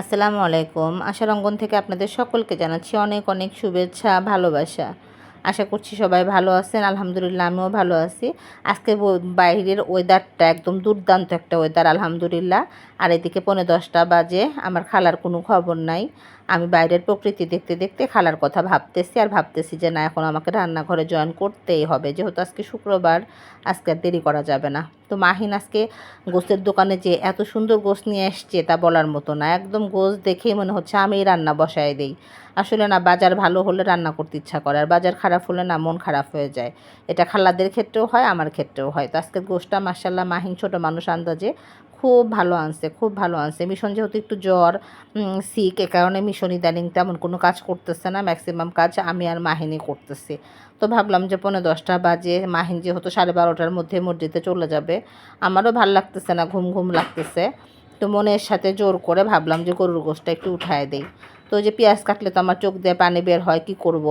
আসসালামু আলাইকুম। আশার অঙ্গন থেকে আপনাদের সকলকে জানাচ্ছি অনেক অনেক শুভেচ্ছা, ভালোবাসা। আশা করছি সবাই ভালো আছেন। আলহামদুলিল্লাহ, আমিও ভালো আছি। আজকে বাইরের ওয়েদারটা একদম দুর্দান্ত একটা ওয়েদার আলহামদুলিল্লাহ। আর এদিকে পৌনে দশটা বাজে, আমার খালার কোনো খবর নাই। আমি বাইরের প্রকৃতি দেখতে দেখতে খালার কথা ভাবতেছি আর ভাবতেছি যে না, এখন আমাকে রান্নাঘরে জয়েন করতেই হবে। যেহেতু আজকে শুক্রবার, আজকে আর দেরি করা যাবে না। তো মাহিন আজকে গোস্তের দোকানে যে এত সুন্দর গোস নিয়ে এসছে তা বলার মতো না। একদম গোস দেখেই মনে হচ্ছে আমি রান্না বসায় দিই। আসলে না, বাজার ভালো হলে রান্না করতে ইচ্ছা করে আর বাজার খারাপ হলে না, মন খারাপ হয়ে যায়। এটা খালাদের ক্ষেত্রেও হয়, আমার ক্ষেত্রেও হয়। তো আজকের গোষ্ঠটা মার্শাল্লাহ মাহিন ছোটো মানুষ আন্দাজে খুব ভালো আনছে, খুব ভালো আনছে। মিশন যেহেতু একটু জ্বর সিক এ কারণে মিশন ইদানিং তেমন কোনো কাজ করতেছে না ম্যাক্সিমাম কাজ আমি আর মাহিনী করতেছি। তো ভাবলাম যে পনেরো দশটা বাজে, মাহিন যেহেতু সাড়ে বারোটার মধ্যে মসজিদে চলে যাবে, আমারও ভালো লাগতেছে না, ঘুম ঘুম লাগতেছে। তো মনের সাথে জোর করে ভাবলাম যে গরুর গোষ্ঠটা একটু উঠায় দেই। তো যে পেঁয়াজ কাটলে তো আমার চোখ দিয়ে পানি বের হয়, কি করব।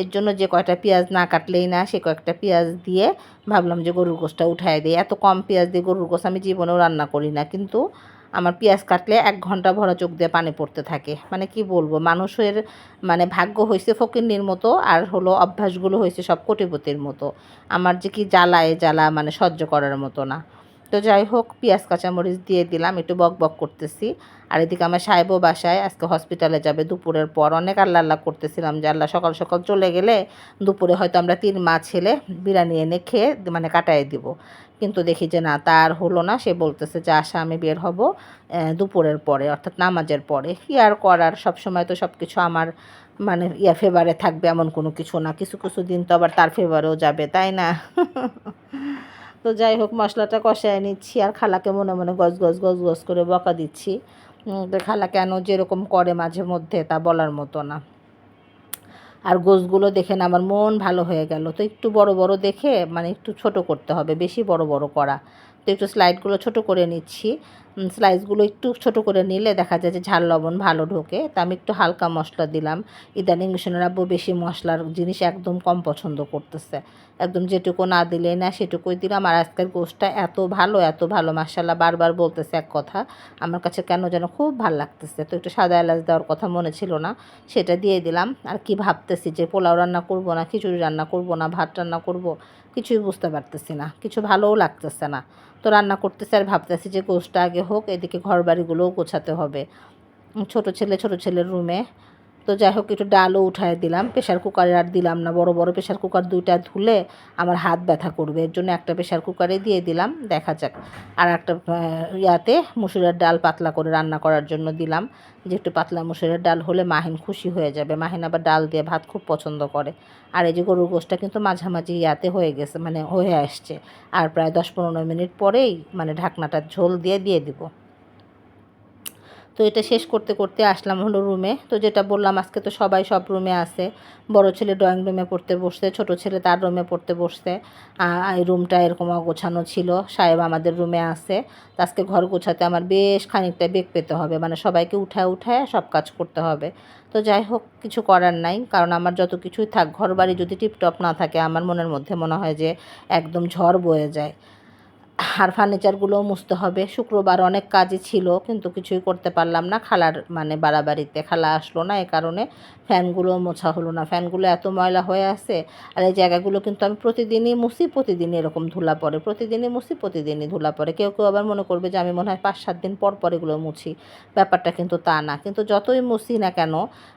এর জন্য যে কয়টা পেঁয়াজ না কাটলেই না, সে কয়েকটা পেঁয়াজ দিয়ে ভাবলাম যে গরুর গোষ্ঠটা উঠাই দিই। এত কম পেঁয়াজ দিয়ে গরুর গোশ আমি জীবনেও রান্না করি না, কিন্তু আমার পেঁয়াজ কাটলে এক ঘণ্টা ভরা চোখ দিয়ে পানি পড়তে থাকে। মানে কি বলব, মানুষের মানে ভাগ্য হয়েছে ফকিন্নির মতো, আর হলো অভ্যাসগুলো হয়েছে সব কোটিপতির মতো। আমার যে কি জ্বালায় জ্বালা মানে সহ্য করার মতো না। তো যাই হোক, পেঁয়াজ, কাঁচামরিচ দিয়ে দিলাম, একটু বক বক করতেছি। আর এদিকে আমার সাহেবও বাসায়, আজকে হসপিটালে যাবে দুপুরের পর। অনেক আল্লাহ আল্লাহ করতেছিলাম যে আল্লাহ সকাল সকাল চলে গেলে দুপুরে হয়তো আমরা তিন মা ছেলে বিরিয়ানি এনে খেয়ে মানে কাটাই দিব। কিন্তু দেখি যে না তার হলো না। সে বলতেছে যে, আসা, আমি বের হব দুপুরের পরে, অর্থাৎ নামাজের পরে। কি আর করার? সব সময় তো সব কিছু আমার মানে ইয়া ফেভারে থাকবে, এমন কোনো কিছু না। কিছু কিছু দিন তো আবার তার ফেভারেও যাবে, তাই না? তো যাই হোক, মশলাটা কষায় নিচ্ছি আর খালাকে মনে মনে গজ গজ গজ গজ করে বকা দিচ্ছি। খালা কেন যেরকম করে মাঝে মধ্যে তা বলার মতো না। আর গোছগুলো দেখে না আমার মন ভালো হয়ে গেল। তো একটু বড় বড় দেখে মানে একটু ছোট করতে হবে, বেশি বড় বড় করা। তো একটু স্লাইডগুলো ছোট করে নিচ্ছি। স্লাইসগুলো একটু ছোট করে নিলে দেখা যায় যে ঝাল, লবণ ভালো ঢোকে। তা আমি একটু হালকা মশলা দিলাম। ইদানিং মিশনের আব্বু বেশি মশলার জিনিস একদম কম পছন্দ করতেছে। একদম যেটুকু না দিলে না সেটুকুই দিলাম। আর আজকের গোষ্ঠটা এত ভালো এত ভালো মাসাল্লাহ বারবার বলতেছে এক কথা। আমার কাছে কেন যেন খুব ভালো লাগতেছে। তো একটু সাদা এলাচ দেওয়ার কথা মনে ছিল না। সেটা দিয়ে দিলাম। আর কি ভাবতেছি যে পোলাও রান্না করব না, খিচুড়ি রান্না করব না, ভাত রান্না করব? কিছুই বুঝতে পারতেছি না, কিছু ভালোও লাগতেছে না। তো রান্না করতেছে আর ভাবতেছি যে গোষ্ঠটা আগে হোক, এদিকে ঘর বাড়িগুলোও গোছাতে হবে। ছোট ছেলে ছোট ছেলের রুমে তো যাই হোক, একটু ডালও উঠায় দিলাম। প্রেশার কুকারে আর দিলাম না। বড় বড় প্রেশার কুকার দুইটা ধুলে আমার হাত ব্যথা করবে। এর জন্য একটা প্রেশার কুকারে দিয়ে দিলাম। দেখা যাক। আর একটা ইয়াতে মুসুরের ডাল পাতলা করে রান্না করার জন্য দিলাম। যে একটু পাতলা মুসুরের ডাল হলে মাহিন খুশি হয়ে যাবে। মাহিন আবার ডাল দিয়ে ভাত খুব পছন্দ করে। আর এই যে গরুর গোষ্ঠটা কিন্তু মাঝামাঝি ইয়াতে হয়ে গেছে মানে হয়ে আসছে। আর প্রায় দশ পনেরো মিনিট পরেই মানে ঢাকনাটা ঝোল দিয়ে দিয়ে দিব। তো এটা শেষ করতে করতে আসলাম হলো রুমে তো যেটা বললাম, আজকে তো সবাই সব রুমে আছে। বড় ছেলে ড্রয়িং রুমে পড়তে বসছে, ছোট ছেলে তার রুমে পড়তে বসছে। আর এই রুমটা এরকম গোছানো ছিল, সাহেব আমাদের রুমে আছে। আজকে ঘর গোছাতে আমার বেশ খানিকটা বেগ পেতে হবে মানে সবাইকে উঠায় উঠায় সব কাজ করতে হবে। তো যাই হোক, কিছু করার নাই, কারণ আমার যত কিছুই থাক ঘর বাড়ি যদি টিপটপ না থাকে, আমার মনের মধ্যে মনে হয় যে একদম ঝড় বয়ে যায়। আর ফার্নিচারগুলোও মুছতে হবে। শুক্রবার অনেক কাজই ছিল, কিন্তু কিছুই করতে পারলাম না। খালার মানে বাড়াবাড়িতে খালা আসলো না, এ কারণে ফ্যানগুলোও মোছা হলো না। ফ্যানগুলো এত ময়লা হয়ে আছে, আর এই জায়গাগুলো কিন্তু আমি প্রতিদিনই মুছি, প্রতিদিনই এরকম ধুলা পড়ে, প্রতিদিনই মুছি, প্রতিদিনই ধুলা পড়ে। কেউ কেউ আবার মনে করবে যে, আমি মনে হয় পাঁচ, সাত দিন পর পর এগুলো মুছি। ব্যাপারটা কিন্তু তা না। কিন্তু যতই মুছি না কেন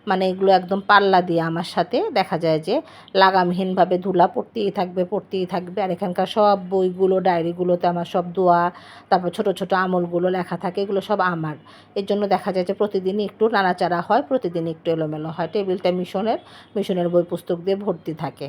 মানে এগুলো একদম পাল্লা দিয়ে আমার সাথে দেখা যায় যে, লাগামহীনভাবে ধুলা পড়তেই থাকবে পড়তেই থাকবে। আর এখানকার সব বইগুলো, ডায়েরিগুলোতে আমার সব দোয়া, তারপর ছোট ছোট আমলগুলো লেখা থাকে, এগুলো সব আমার। এর জন্য দেখা যায় যে প্রতিদিনই একটু নাড়াচাড়া হয় প্রতিদিন একটু এলোমেলো হয়। টেবিলটা মিশনের মিশনের বই পুস্তক দিয়ে ভর্তি থাকে।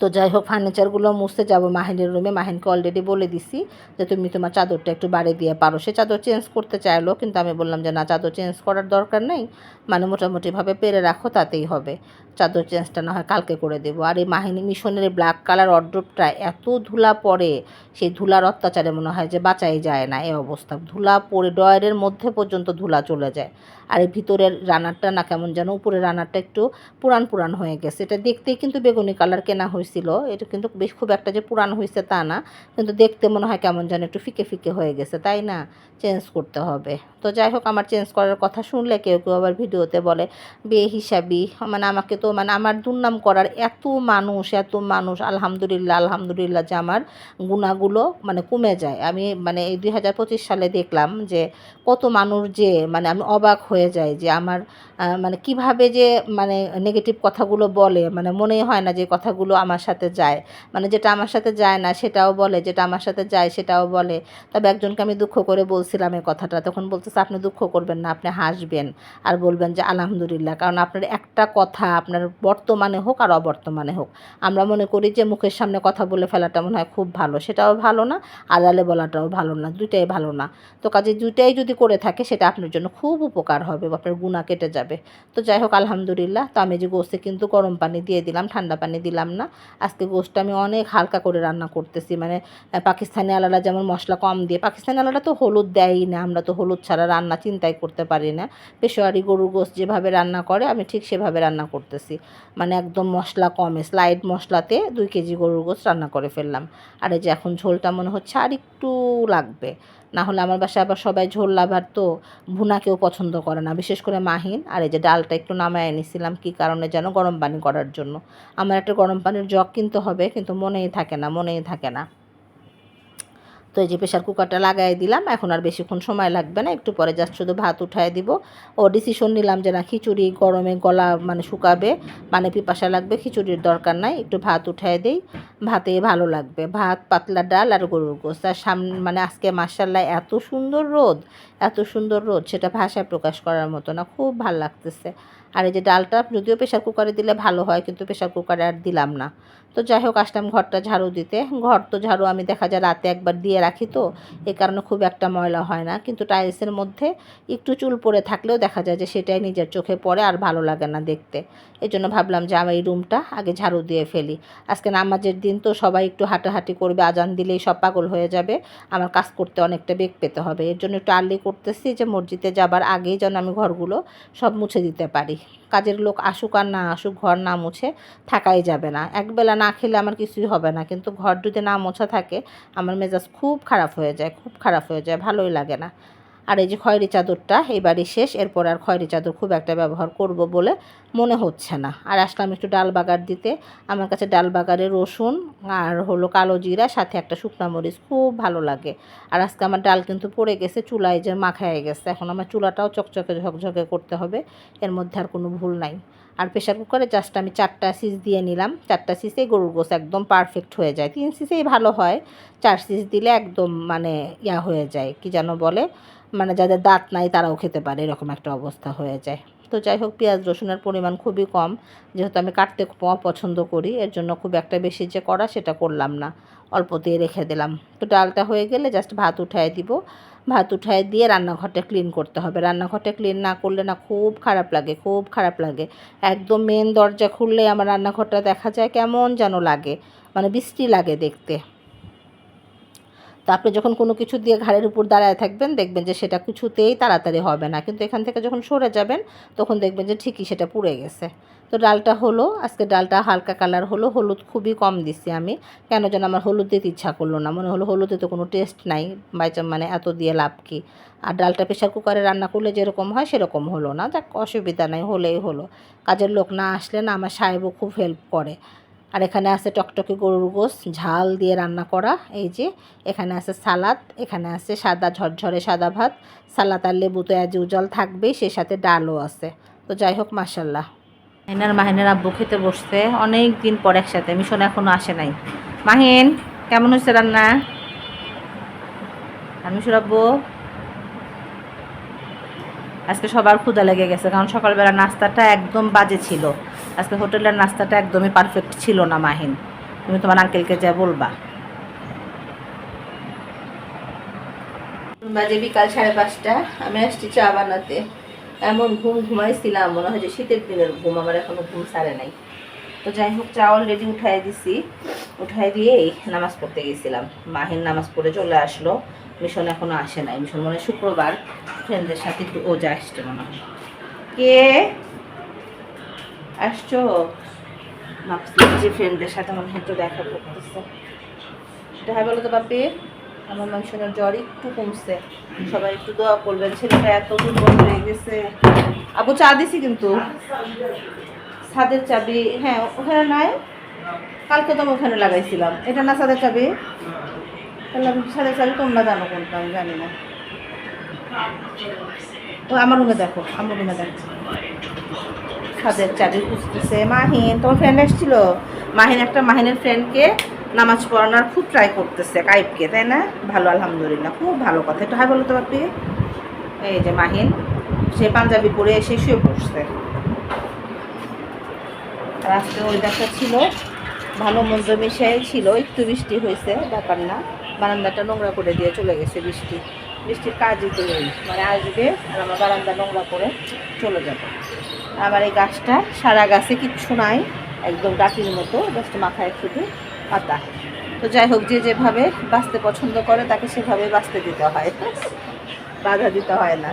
তো যাই হোক ফার্নিচারগুলো মুছতে যাব মাহিনের রুমে মাহিনকে অলরেডি বলে দিছি যে, তুমি তোমার চাদরটা একটু বাড়ি দিয়ে পারো। সে চাদর চেঞ্জ করতে চাইলো, কিন্তু আমি বললাম যে, না, চাদর চেঞ্জ করার দরকার নেই। মানে মোটামুটিভাবে পেরে রাখো, তাতেই হবে। চাদর চেঞ্জটা না হয় কালকে করে দেবো। আর এই মাহিনী মিশনের ব্ল্যাক কালার অড্রপটা এত ধুলা পড়ে, সেই ধুলার অত্যাচারে মনে হয় যে বাঁচাই যায় না। এই অবস্থা। ধুলা পড়ে ডয়ারের মধ্যে পর্যন্ত ধুলা চলে যায়। আর এই ভিতরের রানারটা না কেমন যেন উপরে রানারটা একটু পুরান পুরান হয়ে গেছে। এটা দেখতেই কিন্তু বেগুনি কালার কেনা হয়েছে হয়েছিল। এটা কিন্তু বেশ খুব একটা যে পুরানো হয়েছে তা না, কিন্তু দেখতে মনে হয় কেমন যেন একটু ফিকে ফিকে হয়ে গেছে। তাই না? চেঞ্জ করতে হবে। তো যাই হোক, আমার চেঞ্জ করার কথা শুনলে কেউ কেউ আবার ভিডিওতে বলে বিয়ে হিসাবই মানে আমাকে তো মানে আমার দুর্নাম করার এত মানুষ এত মানুষ, আলহামদুলিল্লাহ আলহামদুলিল্লাহ যে আমার গুণাগুলো মানে কমে যায়। আমি মানে এই দুই হাজার পঁচিশ সালে দেখলাম যে কত মানুষ যে মানে আমি অবাক হয়ে যাই যে আমার মানে কীভাবে যে মানে নেগেটিভ কথাগুলো বলে মানে মনেই হয় না যে কথাগুলো আমার সাথে যায়। মানে যেটা আমার সাথে যায় না সেটাও বলে, যেটা আমার সাথে যায় সেটাও বলে। তবে একজনকে আমি দুঃখ করে বলছিলাম এই কথাটা, তখন বলতেছে, আপনি দুঃখ করবেন না, আপনি হাসবেন আর বলবেন যে আলহামদুলিল্লাহ। কারণ আপনার একটা কথা আপনার বর্তমানে হোক আর অবর্তমানে হোক, আমরা মনে করি যে মুখের সামনে কথা বলে ফেলাটা মনে হয় খুব ভালো। সেটাও ভালো না, আড়ালে বলাটাও ভালো না, দুইটাই ভালো না। তো কাজে দুইটাই যদি করে থাকে, সেটা আপনার জন্য খুব উপকার হবে আপনার গুণা কেটে যাবে। তো যাই হোক আলহামদুলিল্লাহ। তো আমি যে গোস্তে কিন্তু গরম পানি দিয়ে দিলাম, ঠান্ডা পানি দিলাম না। আজকে গোস্তটা আমি অনেক হালকা করে রান্না করতেছি। মানে পাকিস্তানি আলাদা যেমন মশলা কম দিয়ে, পাকিস্তানি আলাদা তো হলুদ দেয়ই না। আমরা তো হলুদ ছাড়া রান্না চিন্তাই করতে পারি না। পেশোয়ারি গরুর গোস্ত যেভাবে রান্না করে, আমি ঠিক সেভাবে রান্না করতেছি। মানে একদম মশলা কমে, স্লাইড মশলাতে দুই কেজি গরুর গোস্ত রান্না করে ফেললাম। আর এই যে এখন ঝোলটা মনে হচ্ছে আর একটু লাগবে। না হলে আমার বাসায় আবার সবাই ঝোল লাভার তো ভুনা কেউ পছন্দ করে। না, বিশেষ করে মাহিন। আর এই যে ডালটা একটু নামায় এনেছিলাম, কি কারণে যেন গরম পানি করার জন্য। আমার একটা গরম পানির জগ কিনতে হবে, কিন্তু মনেই থাকে না, মনেই থাকে না। তো এই যে প্রেশার কুকারটা লাগাই দিলাম। এখন আর বেশিক্ষণ সময় লাগবে না। একটু পরে জাস্ট শুধু ভাত উঠায় দিব। ও ডিসিশন নিলাম যে না, খিচুড়ি গরমে গলা মানে শুকাবে মানে পিপাসা লাগবে, খিচুড়ির দরকার নাই। একটু ভাত উঠায় দিই। ভাতে ভালো লাগবে। ভাত, পাতলা ডাল আর গরুর গোস্ত। আর সামনে মানে আজকে মার্শাল্লাহ এত সুন্দর রোদ, এত সুন্দর রোদ, সেটা ভাষায় প্রকাশ করার মতো না। খুব ভালো লাগতেছে। আর এই যে ডালটা যদিও প্রেশার কুকারে দিলে ভালো হয়, কিন্তু প্রেশার কুকারে আর দিলাম না। তো যাই হোক, আসলাম ঘরটা ঝাড়ু দিতে। ঘর তো ঝাড়ু আমি দেখা যায় রাতে একবার দিয়ে রাখি তো, এ কারণে খুব একটা ময়লা হয় না। কিন্তু টাইলসের মধ্যে একটু চুল পড়ে থাকলেও দেখা যায় যে সেটাই নিজের চোখে পড়ে আর ভালো লাগে না দেখতে। এই জন্য ভাবলাম যে আমি এই রুমটা আগে ঝাড়ু দিয়ে ফেলি। আজকে নামাজের দিন তো সবাই একটু হাঁটাহাঁটি করবে, আজান দিলেই সব পাগল হয়ে যাবে। আমার কাজ করতে অনেকটা বেগ পেতে হবে। এর জন্য একটু আর্লি করতেছি যে মসজিদে যাবার আগেই যেন আমি ঘরগুলো সব মুছে দিতে পারি। কাজের লোক আসুক আর না আসুক, ঘর না মুছে থাকাই যাবে না। একবেলা না খেলে আমার কিছুই হবে না, কিন্তু ঘর যদি না মোছা থাকে, আমার মেজাজ খুব খারাপ হয়ে যায়, খুব খারাপ হয়ে যায়, ভালোই লাগে না। আর এই যে খয়েরি চাদরটা এবারে শেষ, এরপর আর খয়েরি চাদর খুব একটা ব্যবহার করব বলে মনে হচ্ছে না। আর আসলাম একটু ডাল বাগার দিতে। আমার কাছে ডাল বাগারে রসুন আর হলো কালো জিরা, সাথে একটা শুকনা মরিচ খুব ভালো লাগে। আর আজকে আমার ডাল কিন্তু পড়ে গেছে, চুলায় যে মাখায় গেছে। এখন আমার চুলাটাও চকচকে ঝকঝকে করতে হবে, এর মধ্যে আর কোনো ভুল নাই। আর প্রেশার কুকারে জাস্ট আমি চারটা সিজ দিয়ে নিলাম। চারটা সিসেই গরুর গোস একদম পারফেক্ট হয়ে যায়। তিন সিসেই ভালো হয়, চার সিজ দিলে একদম মানে ইয়া হয়ে যায়, কি যেন বলে? মানে যাদের দাঁত নাই তারাও খেতে পারে, এরকম একটা অবস্থা হয়ে যায়। তো যাই হোক, পেঁয়াজ, রসুনের পরিমাণ খুবই কম। যেহেতু আমি কাটতে পছন্দ করি, এর জন্য খুব একটা বেশি যে করা সেটা করলাম না। অল্প দিয়ে রেখে দিলাম। তো ডালটা হয়ে গেলে জাস্ট ভাত উঠায় দিব। ভাত উঠায় দিয়ে রান্নাঘরটা ক্লিন করতে হবে। রান্নাঘরটা ক্লিন না করলে না খুব খারাপ লাগে, খুব খারাপ লাগে। একদম মেন দরজা খুললে আমার রান্নাঘরটা দেখা যায় কেমন যেন লাগে। মানে বৃষ্টি লাগে দেখতে। তো আপনি যখন কোনো কিছু দিয়ে ঘাড়ের উপর দাঁড়ায় থাকবেন, দেখবেন যে সেটা কিছুতেই তাড়াতাড়ি হবে না। কিন্তু এখান থেকে যখন সরে যাবেন, তখন দেখবেন যে ঠিকই সেটা পুড়ে গেছে। তো ডালটা হলো, আজকে ডালটা হালকা কালার হলো, হলুদ খুবই কম দিছি আমি। কেন যেন আমার হলুদ দিতে ইচ্ছা করল না। মনে হলো হলুদে তো কোনো টেস্ট নাই বাইচা মানে এত দিয়ে লাভ কি? আর ডালটা প্রেশার কুকারে রান্না করলে যেরকম হয়, সেরকম হলো না। যাক, অসুবিধা নাই, হলেই হলো। কাজের লোক না আসলে না, আমার সাহেবও খুব হেল্প করে। আর এখানে আছে টকটকে গরুর গোস ঝাল দিয়ে রান্না করা, এই যে এখানে আছে সালাদ, এখানে আছে সাদা ঝরঝরে সাদা ভাত, সালাদ আর লেবু তো অ্যাজ ইউজুয়াল থাকবেই সে সাথে ডালও আছে। তো যাই হোক মাসাল্লাহ মাহিনার মাহিনের আব্বু খেতে বসছে অনেক দিন পর একসাথে, মিশন এখনও আসে নাই। মাহিন, কেমন হয়েছে রান্না? আর মিশর আব্বু? আজকে সবার ক্ষুদা লেগে গেছে, কারণ সকালবেলা নাস্তাটা একদম বাজে ছিল। আজকে হোটেলের নাস্তাটা একদমই পারফেক্ট ছিল না, মাহিন। তুমি তোমার আঙ্কেলকে যা বলবা। বাজে বিকাল সাড়ে পাঁচটা, আমি আসছি চা বানাতে। এমন ঘুম ঘুমাইছিলাম, মনে হয় যে শীতের দিনের ঘুম, আমার এখনও ঘুম সারে নাই। তো যাই হোক, চা অলরেডি উঠাই দিছি। উঠাই দিয়েই নামাজ পড়তে গেছিলাম। মাহিন নামাজ পড়ে চলে আসলো। মিশন এখনও আসে নাই। মিশন মনে শুক্রবার। ফ্রেন্ডদের সাথে একটু ও যা আসছে মনে হয়। কে? আসছো? ভাবছি যে ফ্রেন্ডদের সাথে মনে হয় একটু দেখা করতেছে। দেখা বলো তো বাপি? আমার মানুষের জ্বর একটু কমছে। সবাই একটু দোয়া করবেন। ছেলেটা এত দুর্বল হয়ে গেছে। আপু চা দিছি কিন্তু। ছাদের চাবি। হ্যাঁ ওখানে নাই। কালকে তো ওখানে লাগাইছিলাম। এটা না ছাদের চাবি? তাহলে ছাদের চাবি তোমরা জানো কোনটা, আমি জানি না। ও, আমার রুমে দেখো, আমার রুমে দেখো। ছাদের চাবি খুঁজতেছে। মাহিন, তোমার ফ্রেন্ড এসেছিল মাহিন একটা মাহিনের ফ্রেন্ডকে নামাজ পড়ানোর খুব ট্রাই করতেছে কাইপকে তাই না? ভালো, আলহামদুলিল্লাহ, খুব ভালো কথা। একটু হাই বলো তো বাপি এই যে মাহিন, সে পাঞ্জাবি পরে এসে শুয়ে পড়ছে। আর আজকে ওয়েদারটা ছিল ভালো, মন্দ মিশাই ছিল, একটু বৃষ্টি হয়েছে, ব্যাপার না। বারান্দাটা নোংরা করে দিয়ে চলে গেছে বৃষ্টি। বৃষ্টির কাজই তো মানে আসবে আর আমার বারান্দা নোংরা করে চলে যাবে। আবার এই গাছটা সারা গাছে কিচ্ছু নাই, একদম ডাকির মতো জাস্ট মাথায় শুধু পাতা। তো যাই হোক, যে যেভাবে বাঁচতে পছন্দ করে, তাকে সেভাবে বাঁচতে দিতে হয়। বাধা দিতে হয় না।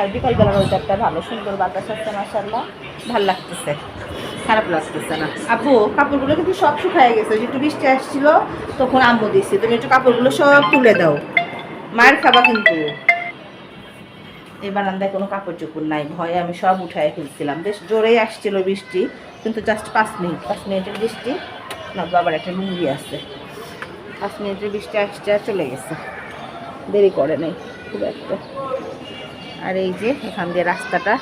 আর বিকালবেলার ওয়েদারটা ভালো। সুন্দর বাতাস আসছে মাসাল্লাহ ভালো লাগতেছে। খারাপ লাগতেছে না। আপু, কাপড়গুলো কিন্তু সব শুকায় গেছে। একটু বৃষ্টি আসছিল, তখন আম্মু দিছি তুমি একটু কাপড়গুলো সব তুলে দাও। মায়ের খাবা কিন্তু। এই বারান্দায় কোনো কাপড় চোপড় নাই, ভয়ে আমি সব উঠায় ফেলছিলাম। বেশ জোরেই আসছিল বৃষ্টি, কিন্তু জাস্ট পাঁচ মিনিট, পাঁচ মিনিটের বৃষ্টি, না আবার একটা লুঙ্গি আছে। পাঁচ মিনিটের বৃষ্টি আসছে আর চলে গেছে। দেরি করে নেই, খুব একটা। আর এই যে, এখান দিয়ে রাস্তাটা,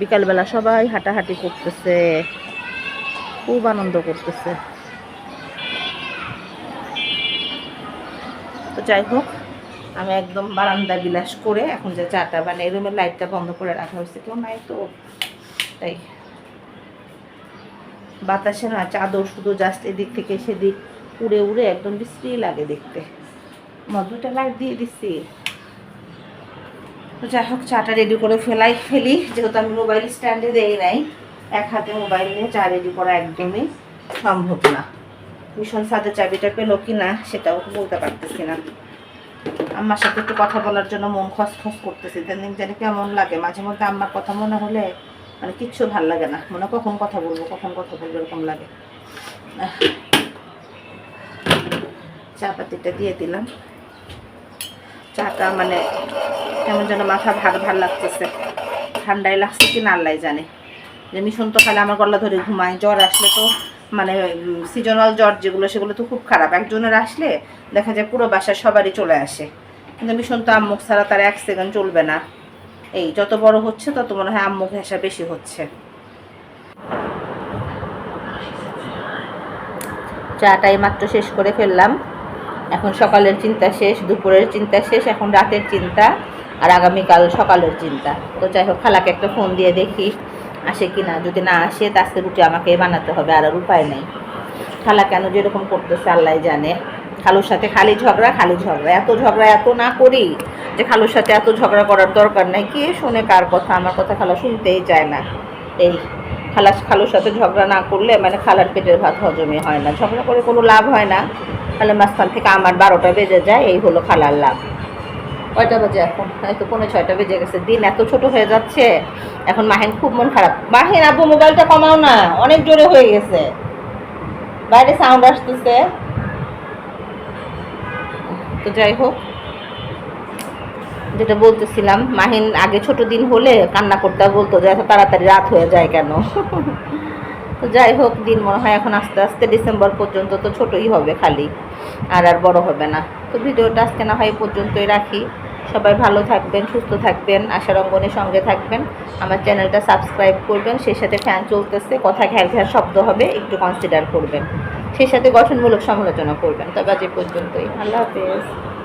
বিকালবেলা সবাই হাঁটাহাঁটি করতেছে, খুব আনন্দ করতেছে। তো যাই হোক আমি একদম বারান্দা বিলাস করে এখন যে চাটা এই রুমের লাইটটা বন্ধ করে রাখা হয়েছে। কেউ নাই তো। তাই বাতাসে না চাদর শুধু জাস্ট এদিক থেকে সেদিক উড়ে উড়ে একদম বিশ্রী লাগে দেখতে। মধুটা লাইট দিয়ে দিচ্ছি। তো যাই হোক, চাটা রেডি করে ফেলাই, ফেলি। যেহেতু আমি মোবাইল স্ট্যান্ডে দেই নাই, এক হাতে মোবাইল নিয়ে চা রেডি করা একদমই সম্ভব না। ভীষণ সাথে চাবিটা পেল কি না সেটাও বলতে পারতেছি না। আম্মার সাথে একটু কথা বলার জন্য মন খস খস করতেছে। দিন জানি কেমন লাগে। মাঝে মধ্যে আম্মার কথা মনে হলে মানে কিচ্ছু ভালো লাগে না। মনে কখন কথা বলব, কখন কথা বলব এরকম লাগে। চা পাতিটা দিয়ে দিলাম। চাটা মানে কেমন যেন মাথা ভার ভার লাগতেছে। ঠান্ডায় লাগছে কি না আল্লাহ জানে। যে মিশন তো খালে আমার গলা ধরে ঘুমায়। জ্বর আসলে তো মানে সিজনাল জ্বর যেগুলো, সেগুলো তো খুব খারাপ। একজনের আসলে দেখা যায় পুরো বাসায় সবারই চলে আসে। কিন্তু মিশন তো আম্মুখ ছাড়া তার এক সেকেন্ড চলবে না। এই, যত বড় হচ্ছে, তত মনে হয় আম্মুখ ঘেঁষা বেশি হচ্ছে। চাটাই মাত্র শেষ করে ফেললাম। এখন সকালের চিন্তা শেষ, দুপুরের চিন্তা শেষ, এখন রাতের চিন্তা, আর আগামীকাল সকালের চিন্তা। তো যাই হোক, খালাকে একটা ফোন দিয়ে দেখি, আসে কি না যদি না আসে তা আজকে রুটি আমাকে বানাতে হবে, আর আর উপায় নেই। খালা কেন যেরকম করতেছে আল্লাহ জানে। খালুর সাথে খালি ঝগড়া খালি ঝগড়া। এত ঝগড়া এত না করি যে খালুর সাথে এত ঝগড়া করার দরকার নাই। কে শোনে কার কথা? আমার কথা খালা শুনতেই চায় না। এই খালা, খালুর সাথে ঝগড়া না করলে মানে খালার পেটের ভাত হজমে হয় না। ঝগড়া করে কোনো লাভ হয় না। তাহলে মাঝখান থেকে আমার বারোটা বেজে যায়, এই হলো খালার লাভ। কয়টা বাজে এখন? হয়তো পনেরো ছয়টা বেজে গেছে। দিন এত ছোট হয়ে যাচ্ছে। এখন মাহিন খুব মন খারাপ। মাহিন আব্বু মোবাইলটা কমাও না। অনেক জোরে হয়ে গেছে। বাইরে সাউন্ড আসতেছে। তো যাই হোক, যেটা বলতেছিলাম, মাহিন আগে ছোট দিন হলে কান্না করতে বলতো যে এত তাড়াতাড়ি রাত হয়ে যায় কেন? তো যাই হোক, দিন মনে হয় এখন আস্তে আস্তে ডিসেম্বর পর্যন্ত তো ছোটই হবে খালি, আর আর বড় হবে না। তো ভিডিওটা আজকে না হয় পর্যন্তই রাখি। সবাই ভালো থাকবেন, সুস্থ থাকবেন, আশার অঙ্গনের সঙ্গে থাকবেন। আমার চ্যানেলটা সাবস্ক্রাইব করবেন, সেই সাথে ফ্যান চলতেছে, কথা ঘ্যার ঘ্যার শব্দ হবে, একটু কনসিডার করবেন। সেই সাথে গঠনমূলক সমালোচনা করবেন। তবে আজ পর্যন্তই। আল্লাহ হাফেজ।